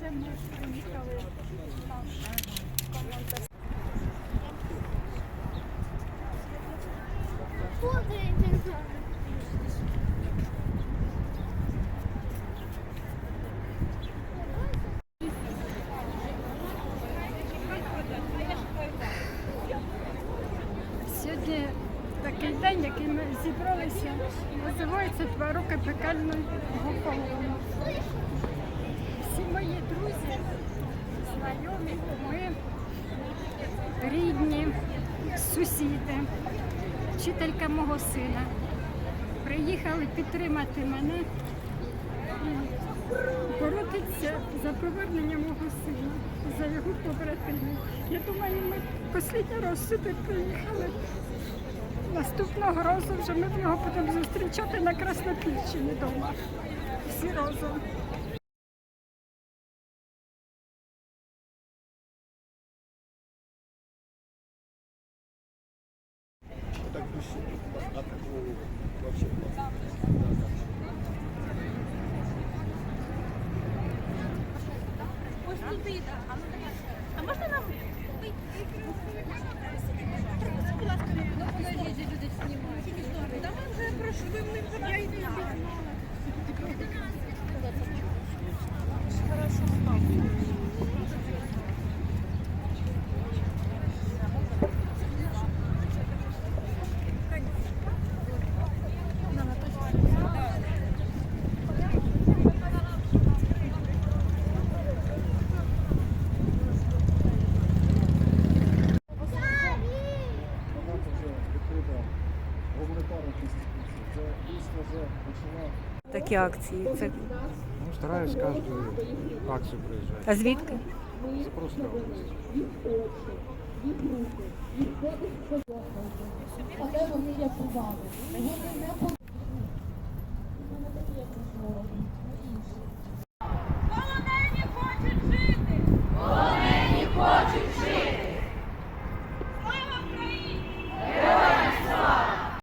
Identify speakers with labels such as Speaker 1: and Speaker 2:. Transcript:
Speaker 1: Це ми приїхали
Speaker 2: Сьогодні такий день, який ми зібралися, називається два роки пекельного полону. Всі мої друзі, знайомі, ми, рідні, сусіди, вчителька мого сина. Приїхали підтримати мене боротися за повернення мого сина, за його побратимів. Я думаю, ми останній раз сюди приїхали. Наступного разу вже ми його будемо зустрічати на Краснопільщині вдома. Всі разом.
Speaker 3: Так душі, а такого вообще класно.
Speaker 1: А ну можна нам? Будь ласка, ну люди знімають. Та ми вже пройшли, ми вже я і не Хорошо, так.
Speaker 3: Багато вже відкрита гуманітарна інституція. Це дійсно вже почала
Speaker 4: Такі акції. Це
Speaker 5: Ну, стараюсь кожну акцію приїжджати.
Speaker 4: а звідки?
Speaker 5: Запорожская область.
Speaker 6: але вони рятували. Вони не